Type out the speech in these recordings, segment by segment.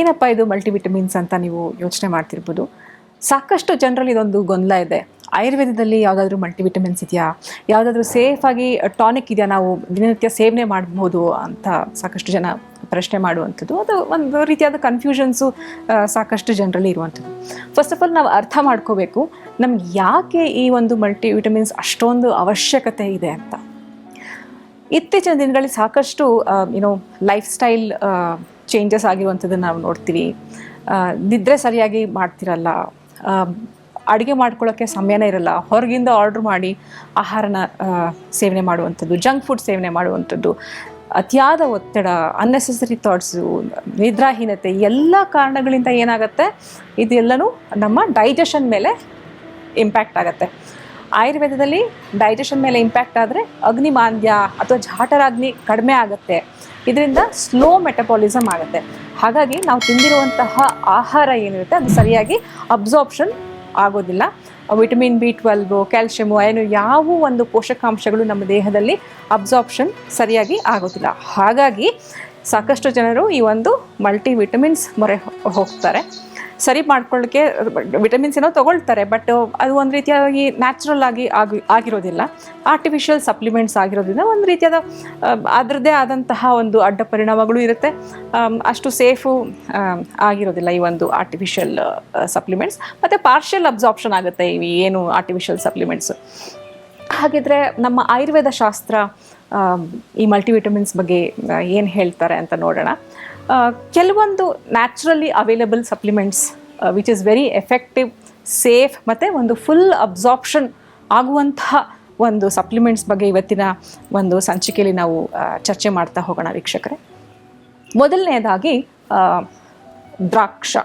ಏನಪ್ಪ ಇದು ಮಲ್ಟಿವಿಟಮಿನ್ಸ್ ಅಂತ ನೀವು ಯೋಚನೆ ಮಾಡ್ತಿರ್ಬೋದು? ಸಾಕಷ್ಟು ಜನರಲ್ಲಿ ಇದೊಂದು ಗೊಂದಲ ಇದೆ. ಆಯುರ್ವೇದದಲ್ಲಿ ಯಾವುದಾದ್ರೂ ಮಲ್ಟಿವಿಟಮಿನ್ಸ್ ಇದೆಯಾ? ಯಾವುದಾದ್ರೂ ಸೇಫಾಗಿ ಟಾನಿಕ್ ಇದೆಯಾ? ನಾವು ದಿನನಿತ್ಯ ಸೇವನೆ ಮಾಡ್ಬೋದು ಅಂತ ಸಾಕಷ್ಟು ಜನ ಪ್ರಶ್ನೆ ಮಾಡುವಂಥದ್ದು. ಅದು ಒಂದು ರೀತಿಯಾದ ಕನ್ಫ್ಯೂಷನ್ಸು ಸಾಕಷ್ಟು ಜನರಲ್ಲಿ ಇರುವಂಥದ್ದು. ಫಸ್ಟ್ ಆಫ್ ಆಲ್ ನಾವು ಅರ್ಥ ಮಾಡ್ಕೋಬೇಕು, ನಮ್ಗೆ ಯಾಕೆ ಈ ಒಂದು ಮಲ್ಟಿವಿಟಮಿನ್ಸ್ ಅಷ್ಟೊಂದು ಅವಶ್ಯಕತೆ ಇದೆ ಅಂತ. ಇತ್ತೀಚಿನ ದಿನಗಳಲ್ಲಿ ಸಾಕಷ್ಟು ಏನೋ ಲೈಫ್ ಸ್ಟೈಲ್ ಚೇಂಜಸ್ ಆಗಿರುವಂಥದ್ದನ್ನು ನಾವು ನೋಡ್ತೀವಿ. ನಿದ್ರೆ ಸರಿಯಾಗಿ ಮಾಡ್ತಿರಲ್ಲ. ಅಡುಗೆ ಮಾಡ್ಕೊಳ್ಳೋಕ್ಕೆ ಸಮಯನೇ ಇರಲ್ಲ. ಹೊರಗಿಂದ ಆರ್ಡ್ರ್ ಮಾಡಿ ಆಹಾರನ ಸೇವನೆ ಮಾಡುವಂಥದ್ದು ಜಂಕ್ ಫುಡ್ ಸೇವನೆ ಮಾಡುವಂಥದ್ದು, ಅತಿಯಾದ ಒತ್ತಡ ಅನ್ನೆಸೆಸರಿ ಥಾಟ್ಸು ನಿದ್ರಾಹೀನತೆ, ಎಲ್ಲ ಕಾರಣಗಳಿಂದ ಏನಾಗುತ್ತೆ? ಇದೆಲ್ಲನೂ ನಮ್ಮ ಡೈಜೆಷನ್ ಮೇಲೆ ಇಂಪ್ಯಾಕ್ಟ್ ಆಗುತ್ತೆ. ಆಯುರ್ವೇದದಲ್ಲಿ ಡೈಜೆಷನ್ ಮೇಲೆ ಇಂಪ್ಯಾಕ್ಟ್ ಆದರೆ ಅಗ್ನಿಮಾಂದ್ಯ ಅಥವಾ ಜಾಟರಾಗ್ನಿ ಕಡಿಮೆ ಆಗುತ್ತೆ. ಇದರಿಂದ ಸ್ಲೋ ಮೆಟಬಾಲಿಸಮ್ ಆಗುತ್ತೆ. ಹಾಗಾಗಿ ನಾವು ತಿಂದಿರುವಂತಹ ಆಹಾರ ಏನಿರುತ್ತೆ ಅದು ಸರಿಯಾಗಿ ಅಬ್ಸಾರ್ಪ್ಷನ್ ಆಗೋದಿಲ್ಲ. ವಿಟಮಿನ್ ಬಿ ಟ್ವೆಲ್ವು ಕ್ಯಾಲ್ಶಿಯಮು ಏನು ಯಾವ ಒಂದು ಪೋಷಕಾಂಶಗಳು ನಮ್ಮ ದೇಹದಲ್ಲಿ ಅಬ್ಸಾರ್ಪ್ಷನ್ ಸರಿಯಾಗಿ ಆಗೋದಿಲ್ಲ. ಹಾಗಾಗಿ ಸಾಕಷ್ಟು ಜನರು ಈ ಒಂದು ಮಲ್ಟಿ ವಿಟಮಿನ್ಸ್ ಮೊರೆ ಹೋಗ್ತಾರೆ. ಸರಿ ಮಾಡ್ಕೊಳ್ಳೋಕ್ಕೆ ವಿಟಮಿನ್ಸ್ ಏನೋ ತೊಗೊಳ್ತಾರೆ ಬಟ್ ಅದು ಒಂದು ರೀತಿಯಾಗಿ ನ್ಯಾಚುರಲ್ ಆಗಿ ಆಗಿ, ಆಗಿರೋದಿಲ್ಲ. ಆರ್ಟಿಫಿಷಿಯಲ್ ಸಪ್ಲಿಮೆಂಟ್ಸ್ ಆಗಿರೋದ್ರಿಂದ ಒಂದು ರೀತಿಯಾದ ಅದರದ್ದೇ ಆದಂತಹ ಒಂದು ಅಡ್ಡ ಪರಿಣಾಮಗಳು ಇರುತ್ತೆ. ಅಷ್ಟು ಸೇಫು ಆಗಿರೋದಿಲ್ಲ ಈ ಒಂದು ಆರ್ಟಿಫಿಷಿಯಲ್ ಸಪ್ಲಿಮೆಂಟ್ಸ್ ಮತ್ತು ಪಾರ್ಷಿಯಲ್ ಅಬ್ಸಾರ್ಪ್ಷನ್ ಆಗುತ್ತೆ ಇವು ಏನು ಆರ್ಟಿಫಿಷಿಯಲ್ ಸಪ್ಲಿಮೆಂಟ್ಸ್ ಹಾಗಿದ್ರೆ ನಮ್ಮ ಆಯುರ್ವೇದ ಶಾಸ್ತ್ರ ಈ ಮಲ್ಟಿವಿಟಮಿನ್ಸ್ ಬಗ್ಗೆ ಏನು ಹೇಳ್ತಾರೆ ಅಂತ ನೋಡೋಣ. ಕೆಲವೊಂದು naturally available supplements which is very effective safe ಮತ್ತು ಒಂದು ಫುಲ್ ಅಬ್ಸಾರ್ಪ್ಷನ್ ಆಗುವಂತಹ ಒಂದು ಸಪ್ಲಿಮೆಂಟ್ಸ್ ಬಗ್ಗೆ ಇವತ್ತಿನ ಒಂದು ಸಂಚಿಕೆಯಲ್ಲಿ ನಾವು ಚರ್ಚೆ ಮಾಡ್ತಾ ಹೋಗೋಣ ವೀಕ್ಷಕರೇ. ಮೊದಲನೆಯದಾಗಿ ದ್ರಾಕ್ಷ.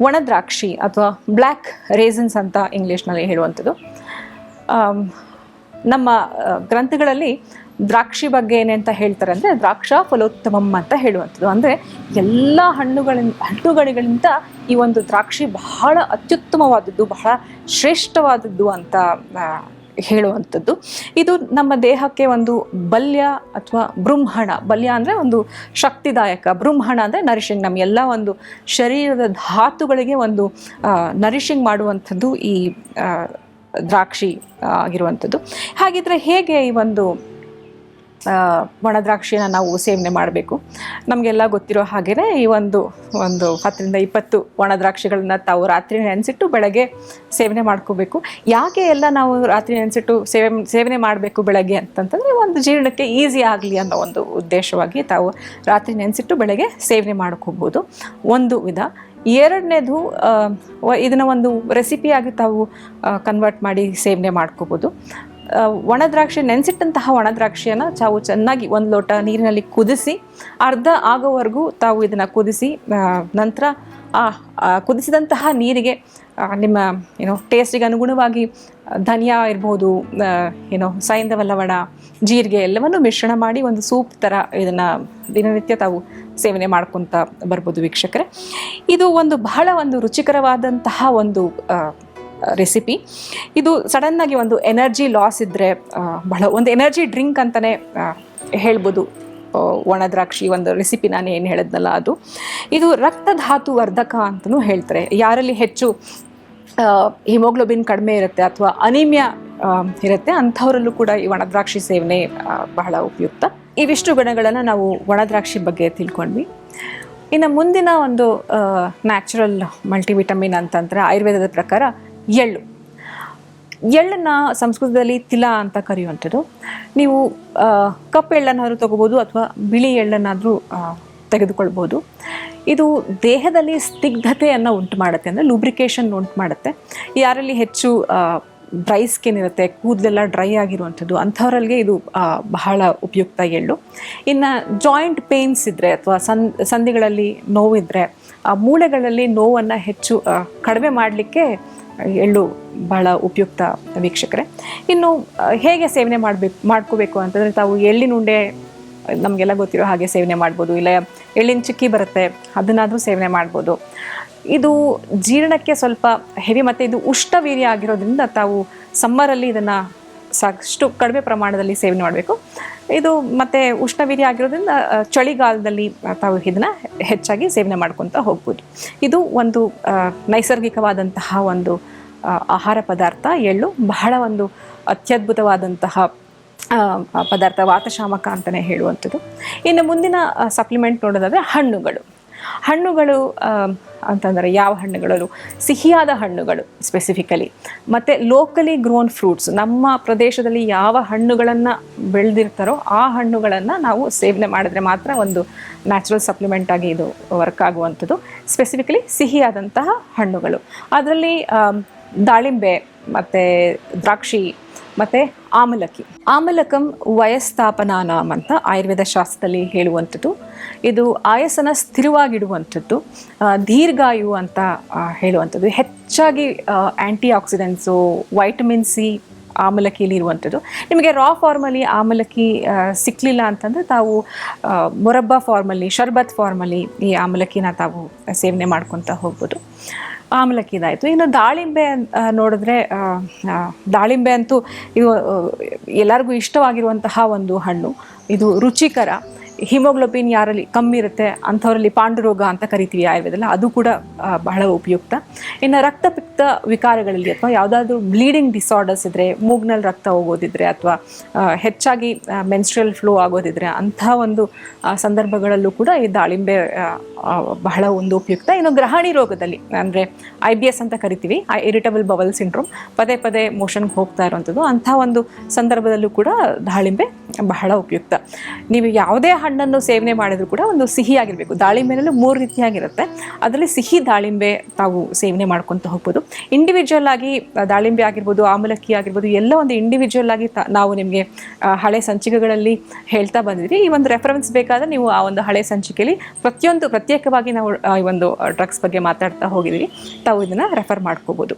ಒಣ ದ್ರಾಕ್ಷಿ ಅಥವಾ ಬ್ಲ್ಯಾಕ್ ರೇಸನ್ಸ್ ಅಂತ ಇಂಗ್ಲೀಷ್ನಲ್ಲಿ ಹೇಳುವಂಥದ್ದು. ನಮ್ಮ ಗ್ರಂಥಗಳಲ್ಲಿ ದ್ರಾಕ್ಷಿ ಬಗ್ಗೆ ಏನಂತ ಹೇಳ್ತಾರೆ ಅಂದರೆ ದ್ರಾಕ್ಷಾ ಫಲೋತ್ತಮಂ ಅಂತ ಹೇಳುವಂಥದ್ದು. ಅಂದರೆ ಎಲ್ಲ ಹಣ್ಣುಗಳಿಂದ, ಹಣ್ಣುಗಳಿಗಿಂತ ಈ ಒಂದು ದ್ರಾಕ್ಷಿ ಬಹಳ ಅತ್ಯುತ್ತಮವಾದದ್ದು, ಬಹಳ ಶ್ರೇಷ್ಠವಾದದ್ದು ಅಂತ ಹೇಳುವಂಥದ್ದು. ಇದು ನಮ್ಮ ದೇಹಕ್ಕೆ ಒಂದು ಬಲ್ಯ ಅಥವಾ ಬೃಂಹಣ ಬಲ್ಯ ಅಂದರೆ ಒಂದು ಶಕ್ತಿದಾಯಕ ಬೃಂಹಣ ಅಂದರೆ ನರಿಷಿಂಗ್ ನಮ್ಮ ಎಲ್ಲ ಒಂದು ಶರೀರದ ಧಾತುಗಳಿಗೆ ಒಂದು ನರಿಷಿಂಗ್ ಮಾಡುವಂಥದ್ದು ಈ ದ್ರಾಕ್ಷಿ ಆಗಿರುವಂಥದ್ದು. ಹಾಗಿದ್ರೆ ಹೇಗೆ ಈ ಒಂದು ಆ, ಒಣ ದ್ರಾಕ್ಷಿನ ನಾವು ಸೇವನೆ ಮಾಡಬೇಕು. ನಮಗೆಲ್ಲ ಗೊತ್ತಿರೋ ಹಾಗೆಯೇ ಈ ಒಂದು ಒಂದು ಹತ್ತರಿಂದ ಇಪ್ಪತ್ತು ಒಣದ್ರಾಕ್ಷಿಗಳನ್ನ ತಾವು ರಾತ್ರಿ ನೆನೆಸಿಟ್ಟು ಬೆಳಗ್ಗೆ ಸೇವನೆ ಮಾಡ್ಕೋಬೇಕು. ಯಾಕೆ ಎಲ್ಲ ನಾವು ರಾತ್ರಿ ನೆನೆಸಿಟ್ಟು ಸೇವೆ ಸೇವನೆ ಮಾಡಬೇಕು ಬೆಳಗ್ಗೆ ಅಂತಂತಂದರೆ ಒಂದು ಜೀರ್ಣಕ್ಕೆ ಈಸಿ ಆಗಲಿ ಅನ್ನೋ ಒಂದು ಉದ್ದೇಶವಾಗಿ ತಾವು ರಾತ್ರಿ ನೆನೆಸಿಟ್ಟು ಬೆಳಗ್ಗೆ ಸೇವನೆ ಮಾಡ್ಕೋಬೋದು. ಒಂದು ವಿಧ. ಎರಡನೇದು ಇದನ್ನು ಒಂದು ರೆಸಿಪಿಯಾಗಿ ತಾವು ಕನ್ವರ್ಟ್ ಮಾಡಿ ಸೇವನೆ ಮಾಡ್ಕೋಬೋದು. ಒಣ ದ್ರಾಕ್ಷಿ ನೆನೆಸಿಟ್ಟಂತಹ ಒಣ ತಾವು ಚೆನ್ನಾಗಿ ಒಂದು ಲೋಟ ನೀರಿನಲ್ಲಿ ಕುದಿಸಿ, ಅರ್ಧ ಆಗೋವರೆಗೂ ತಾವು ಇದನ್ನು ಕುದಿಸಿ ನಂತರ ಆ ಕುದಿಸಿದಂತಹ ನೀರಿಗೆ ನಿಮ್ಮ, ಏನೋ ಟೇಸ್ಟಿಗೆ ಅನುಗುಣವಾಗಿ ಧನಿಯಾ ಇರ್ಬೋದು ಏನೋ ಸೈಂಧವ ಲವಣ ಜೀರಿಗೆ ಎಲ್ಲವನ್ನು ಮಿಶ್ರಣ ಮಾಡಿ ಒಂದು ಸೂಪ್ ಥರ ಇದನ್ನು ದಿನನಿತ್ಯ ತಾವು ಸೇವನೆ ಮಾಡ್ಕೊತ ಬರ್ಬೋದು ವೀಕ್ಷಕರೇ. ಇದು ಒಂದು ಬಹಳ ಒಂದು ರುಚಿಕರವಾದಂತಹ ಒಂದು ರೆಸಿಪಿ ಇದು ಸಡನ್ನಾಗಿ ಒಂದು ಎನರ್ಜಿ ಲಾಸ್ ಇದ್ದರೆ ಬಹಳ ಒಂದು ಎನರ್ಜಿ ಡ್ರಿಂಕ್ ಅಂತಲೇ ಹೇಳ್ಬೋದು. ಒಣದ್ರಾಕ್ಷಿ ಒಣ ದ್ರಾಕ್ಷಿ ಒಂದು ರೆಸಿಪಿ ನಾನು ಏನು ಹೇಳಿದ್ನಲ್ಲ ಅದು. ಇದು ರಕ್ತಧಾತು ವರ್ಧಕ ಅಂತಲೂ ಹೇಳ್ತಾರೆ. ಯಾರಲ್ಲಿ ಹೆಚ್ಚು ಹಿಮೋಗ್ಲೋಬಿನ್ ಕಡಿಮೆ ಇರುತ್ತೆ ಅಥವಾ ಅನಿಮಿಯಾ ಇರುತ್ತೆ, ಅಂಥವರಲ್ಲೂ ಕೂಡ ಈ ಒಣದ್ರಾಕ್ಷಿ ಸೇವನೆ ಬಹಳ ಉಪಯುಕ್ತ. ಇವಿಷ್ಟು ಗುಣಗಳನ್ನು ನಾವು ಒಣದ್ರಾಕ್ಷಿ ಬಗ್ಗೆ ತಿಳ್ಕೊಂಡ್ವಿ. ಇನ್ನು ಮುಂದಿನ ಒಂದು ನ್ಯಾಚುರಲ್ ಮಲ್ಟಿವಿಟಮಿನ್ ಅಂತಂದರೆ ಆಯುರ್ವೇದದ ಪ್ರಕಾರ ಎಳ್ಳು. ಎಳ್ಳನ್ನು ಸಂಸ್ಕೃತದಲ್ಲಿ ತಿಲ ಅಂತ ಕರೆಯುವಂಥದ್ದು. ನೀವು ಕಪ್ಪು ಎಳ್ಳನ್ನಾದರೂ ತಗೋಬೋದು ಅಥವಾ ಬಿಳಿ ಎಳ್ಳನ್ನಾದರೂ ತೆಗೆದುಕೊಳ್ಬೋದು. ಇದು ದೇಹದಲ್ಲಿ ಸ್ನಿಗ್ಧತೆಯನ್ನು ಉಂಟು ಮಾಡುತ್ತೆ ಅಂದರೆ ಲೂಬ್ರಿಕೇಷನ್ ಉಂಟು ಮಾಡುತ್ತೆ. ಯಾರಲ್ಲಿ ಹೆಚ್ಚು ಡ್ರೈ ಸ್ಕಿನ್ ಇರುತ್ತೆ, ಕೂದಲೆಲ್ಲ ಡ್ರೈ ಆಗಿರುವಂಥದ್ದು, ಅಂಥವರಲ್ಲಿಗೆ ಇದು ಬಹಳ ಉಪಯುಕ್ತ ಎಳ್ಳು. ಇನ್ನು ಜಾಯಿಂಟ್ ಪೇನ್ಸ್ ಇದ್ದರೆ ಅಥವಾ ಸಂ, ಸಂಧಿಗಳಲ್ಲಿ ನೋವಿದ್ದರೆ ಮೂಳೆಗಳಲ್ಲಿ ನೋವನ್ನು ಹೆಚ್ಚು ಕಡಿಮೆ ಮಾಡಲಿಕ್ಕೆ ಎಳ್ಳು ಬಹಳ ಉಪಯುಕ್ತ ವೀಕ್ಷಕರೇ. ಇನ್ನು ಹೇಗೆ ಸೇವನೆ ಮಾಡಬೇಕು, ಮಾಡ್ಕೋಬೇಕು ಅಂತಂದರೆ ತಾವು ಎಳ್ಳಿನ ಉಂಡೆ, ನಮಗೆಲ್ಲ ಗೊತ್ತಿರೋ ಹಾಗೆ ಸೇವನೆ ಮಾಡ್ಬೋದು, ಇಲ್ಲ ಎಳ್ಳಿನ ಚಿಕ್ಕಿ ಬರುತ್ತೆ, ಅದನ್ನಾದರೂ ಸೇವನೆ ಮಾಡ್ಬೋದು. ಇದು ಜೀರ್ಣಕ್ಕೆ ಸ್ವಲ್ಪ ಹೆವಿ, ಮತ್ತು ಇದು ಉಷ್ಣವೀರ್ಯ ಆಗಿರೋದ್ರಿಂದ ತಾವು ಸಮ್ಮರಲ್ಲಿ ಇದನ್ನು ಸಾಕಷ್ಟು ಕಡಿಮೆ ಪ್ರಮಾಣದಲ್ಲಿ ಸೇವನೆ ಮಾಡಬೇಕು. ಇದು ಮತ್ತು ಉಷ್ಣವೀರ್ಯ ಆಗಿರೋದ್ರಿಂದ ಚಳಿಗಾಲದಲ್ಲಿ ತಾವು ಇದನ್ನು ಹೆಚ್ಚಾಗಿ ಸೇವನೆ ಮಾಡ್ಕೊತ ಹೋಗ್ಬೋದು. ಇದು ಒಂದು ನೈಸರ್ಗಿಕವಾದಂತಹ ಒಂದು ಆಹಾರ ಪದಾರ್ಥ. ಎಳ್ಳು ಬಹಳ ಒಂದು ಅತ್ಯದ್ಭುತವಾದಂತಹ ಪದಾರ್ಥ. ವಾತಶಾಮಕ ಅಂತಲೇ ಹೇಳುವಂಥದ್ದು. ಇನ್ನು ಮುಂದಿನ ಸಪ್ಲಿಮೆಂಟ್ ನೋಡೋದಾದರೆ ಹಣ್ಣುಗಳು. ಹಣ್ಣುಗಳು ಅಂತಂದರೆ ಯಾವ ಹಣ್ಣುಗಳು ಸಿಹಿಯಾದ ಹಣ್ಣುಗಳು ಸ್ಪೆಸಿಫಿಕಲಿ ಮತ್ತು ಲೋಕಲಿ ಗ್ರೋನ್ ಫ್ರೂಟ್ಸ್ ನಮ್ಮ ಪ್ರದೇಶದಲ್ಲಿ ಯಾವ ಹಣ್ಣುಗಳನ್ನು ಬೆಳೆದಿರ್ತಾರೋ ಆ ಹಣ್ಣುಗಳನ್ನು ನಾವು ಸೇವನೆ ಮಾಡಿದ್ರೆ ಮಾತ್ರ ಒಂದು ನ್ಯಾಚುರಲ್ ಸಪ್ಲಿಮೆಂಟ್ ಆಗಿ ಇದು ವರ್ಕ್ ಆಗುವಂಥದ್ದು. ಸ್ಪೆಸಿಫಿಕಲಿ ಸಿಹಿಯಾದಂತಹ ಹಣ್ಣುಗಳು. ಅದರಲ್ಲಿ ದಾಳಿಂಬೆ, ಮತ್ತು ದ್ರಾಕ್ಷಿ, ಮತ್ತು ಆಮಲಕ್ಕಿ ಆಮಲಕಂ ವಯಸ್ಥಾಪನಾನಾಮ್ ಅಂತ ಆಯುರ್ವೇದ ಶಾಸ್ತ್ರದಲ್ಲಿ ಹೇಳುವಂಥದ್ದು. ಇದು ಆಯಸ್ಸನ ಸ್ಥಿರವಾಗಿಡುವಂಥದ್ದು. ದೀರ್ಘಾಯು ಅಂತ ಹೇಳುವಂಥದ್ದು. ಹೆಚ್ಚಾಗಿ ಆ್ಯಂಟಿ ಆಕ್ಸಿಡೆಂಟ್ಸು ವೈಟಮಿನ್ ಸಿ ಆಮಲಕ್ಕಿಯಲ್ಲಿ ಇರುವಂಥದ್ದು. ನಿಮಗೆ ರಾ ಫಾರ್ಮಲ್ಲಿ ಆಮಲಕ್ಕಿ ಸಿಕ್ಕಲಿಲ್ಲ ಅಂತಂದರೆ ತಾವು ಮೊರಬ್ಬ ಫಾರ್ಮಲ್ಲಿ ಶರ್ಬತ್ ಫಾರ್ಮಲ್ಲಿ ಈ ಆಮಲಕ್ಕಿನ ತಾವು ಸೇವನೆ ಮಾಡ್ಕೊತಾ ಹೋಗ್ಬೋದು. ಆಮಲಕ್ಕಿ ಇದಾಯಿತು ಇನ್ನು ದಾಳಿಂಬೆ ನೋಡಿದ್ರೆ ದಾಳಿಂಬೆ ಅಂತೂ ಇದು ಎಲ್ಲರಿಗೂ ಇಷ್ಟವಾಗಿರುವಂತಹ ಒಂದು ಹಣ್ಣು. ಇದು ರುಚಿಕರ. ಹಿಮೋಗ್ಲೋಬಿನ್ ಯಾರಲ್ಲಿ ಕಮ್ಮಿ ಇರುತ್ತೆ ಅಂಥವರಲ್ಲಿ ಪಾಂಡುರೋಗ ಅಂತ ಕರಿತೀವಿ ಆಯುರ್ವೇದದಲ್ಲಿ. ಅದು ಕೂಡ ಬಹಳ ಉಪಯುಕ್ತ. ಇನ್ನು ರಕ್ತಪಿತ್ತ ವಿಕಾರಗಳಲ್ಲಿ ಅಥವಾ ಯಾವುದಾದ್ರೂ ಬ್ಲೀಡಿಂಗ್ ಡಿಸಾರ್ಡರ್ಸ್ ಇದ್ದರೆ ಮೂಗ್ನಲ್ಲಿ ರಕ್ತ ಹೋಗೋದಿದ್ರೆ ಅಥವಾ ಹೆಚ್ಚಾಗಿ ಮೆನ್ಸ್ಟ್ರಲ್ ಫ್ಲೋ ಆಗೋದಿದ್ರೆ ಅಂಥ ಒಂದು ಸಂದರ್ಭಗಳಲ್ಲೂ ಕೂಡ ಈ ದಾಳಿಂಬೆ ಆ, ಆ, ಬಹಳ ಒಂದು ಉಪಯುಕ್ತ. ಇನ್ನು ಗ್ರಹಣಿ ರೋಗದಲ್ಲಿ ಅಂದರೆ ಐ ಬಿ ಎಸ್ ಅಂತ ಕರಿತೀವಿ ಇರಿಟಬಲ್ ಬವಲ್ ಸಿಂಡ್ರೋಮ್ ಪದೇ ಪದೇ ಮೋಷನ್ಗೆ ಹೋಗ್ತಾ ಇರೋವಂಥದ್ದು ಅಂಥ ಒಂದು ಸಂದರ್ಭದಲ್ಲೂ ಕೂಡ ದಾಳಿಂಬೆ ಬಹಳ ಉಪಯುಕ್ತ. ನೀವು ಯಾವುದೇ ಹಣ್ಣನ್ನು ಸೇವನೆ ಮಾಡಿದರೂ ಕೂಡ ಒಂದು ಸಿಹಿಯಾಗಿರಬೇಕು. ದಾಳಿಂಬೆನಲ್ಲೂ ಮೂರು ರೀತಿಯಾಗಿರುತ್ತೆ. ಅದರಲ್ಲಿ ಸಿಹಿ, ದಾಳಿಂಬೆ ತಾವು ಸೇವನೆ ಮಾಡ್ಕೊತ ಹೋಗ್ಬೋದು. ಇಂಡಿವಿಜುವಲ್ ಆಗಿ ದಾಳಿಂಬೆ ಆಗಿರ್ಬೋದು, ಆಮಲಕ್ಕಿ ಆಗಿರ್ಬೋದು, ಎಲ್ಲ ಒಂದು ಇಂಡಿವಿಜುವಲ್ ಆಗಿ ನಾವು ನಿಮಗೆ ಹಳೆ ಸಂಚಿಕೆಗಳಲ್ಲಿ ಹೇಳ್ತಾ ಬಂದಿದ್ವಿ. ಈ ಒಂದು ರೆಫರೆನ್ಸ್ ಬೇಕಾದರೆ ನೀವು ಆ ಒಂದು ಹಳೆ ಸಂಚಿಕೆಯಲ್ಲಿ ಪ್ರತಿಯೊಂದು, ಪ್ರತ್ಯೇಕವಾಗಿ ನಾವು ಈ ಒಂದು ಡ್ರಗ್ಸ್ ಬಗ್ಗೆ ಮಾತಾಡ್ತಾ ಹೋಗಿದ್ದೀವಿ ತಾವು ಇದನ್ನು ರೆಫರ್ ಮಾಡ್ಕೋಬೋದು.